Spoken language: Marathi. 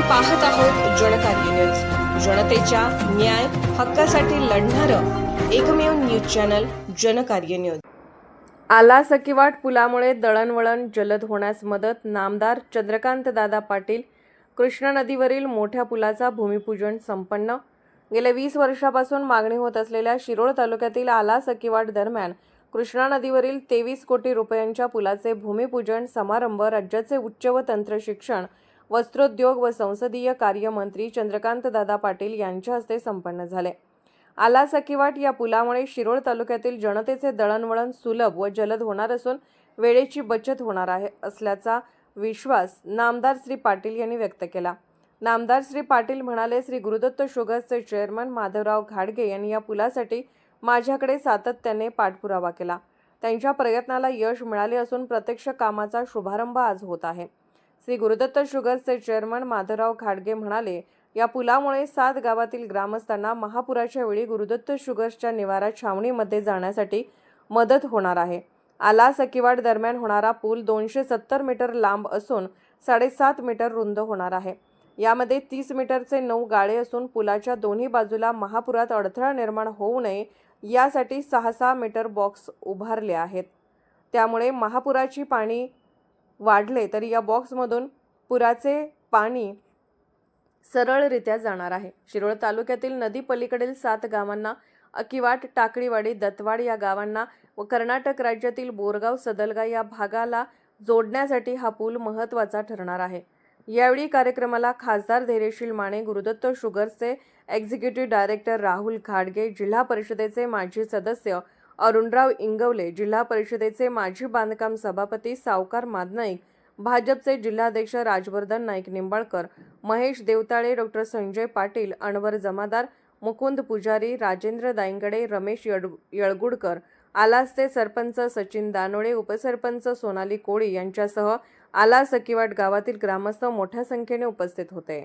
पाहत आहोत जनकार्य न्यूज जनतेच्या न्याय हक्कासाठी लढणारं एकमेव न्यूज चॅनल जनकार्य न्यूज आला सकीवाट पुलामुळे दळणवळण जलद होण्यास मदत नामदार चंद्रकांत दादा पाटील कृष्णा नदीवरील मोठ्या पुलाचा भूमिपूजन संपन्न. गेल्या वीस वर्षापासून मागणी होत असलेल्या शिरोळ तालुक्यातील आला सकीवाट दरम्यान कृष्णा नदीवरील तेवीस कोटी रुपयांच्या पुलाचे भूमिपूजन समारंभ राज्याचे उच्च व तंत्र शिक्षण वस्त्रोद्योग व संसदीय कार्यमंत्री चंद्रकांतदादा चंद्रकांत दादा पाटील यांच्या हस्ते संपन्न झाले. आला सखीवाट या पुलामुळे शिरोळ तालुक्यातील जनतेचे दळणवळण सुलभ व जलद होणार असून वेळेची बचत होणार आहे असल्याचा विश्वास नामदार श्री पाटील यांनी व्यक्त केला. नामदार श्री पाटील म्हणाले श्री गुरुदत्त शुगर्सचे चेअरमन माधवराव घाडगे यांनी या पुलासाठी माझ्याकडे सातत्याने पाठपुरावा केला. त्यांच्या प्रयत्नाला यश मिळाले असून प्रत्यक्ष कामाचा शुभारंभ आज होत आहे. श्री गुरुदत्त शुगर्सचे चेअरमन माधवराव खाडगे म्हणाले या पुलामुळे सात गावातील ग्रामस्थांना महापुराच्या वेळी गुरुदत्त शुगर्सच्या निवारा छावणीमध्ये जाण्यासाठी मदत होणार आहे. आला सकीवाड दरम्यान होणारा पूल दोनशे सत्तर मीटर लांब असून साडेसात मीटर रुंद होणार आहे. यामध्ये तीस मीटरचे नऊ गाळे असून पुलाच्या दोन्ही बाजूला महापुरात अडथळा निर्माण होऊ नये यासाठी सहा सहा मीटर बॉक्स उभारले आहेत. त्यामुळे महापुराची पाणी वाढले तरी या बॉक्समधून पुराचे पाणी सरळरित्या जाणार आहे. शिरोळ तालुक्यातील नदी पलीकडील सात गावांना अकिवाट टाकळीवाडी दत्तवाड या गावांना व कर्नाटक राज्यातील बोरगाव सदलगा या भागाला जोडण्यासाठी हा पूल महत्त्वाचा ठरणार आहे. यावेळी कार्यक्रमाला खासदार धैर्यशील माने गुरुदत्त शुगर्सचे एक्झिक्युटिव्ह डायरेक्टर राहुल घाडगे जिल्हा परिषदेचे माजी सदस्य अरुणराव इंगवले जिल्हा परिषदेचे माजी बांधकाम सभापती सावकार मादनाईक भाजपचे जिल्हाध्यक्ष राजवर्धन नाईक निंबाळकर महेश देवताळे डॉक्टर संजय पाटील अनवर जमादार मुकुंद पुजारी राजेंद्र दायंगडे रमेश यड यळगुडकर आलासचे सरपंच सचिन दानोळे उपसरपंच सोनाली कोळी यांच्यासह आला सकिवाट गावातील ग्रामस्थ मोठ्या संख्येने उपस्थित होते.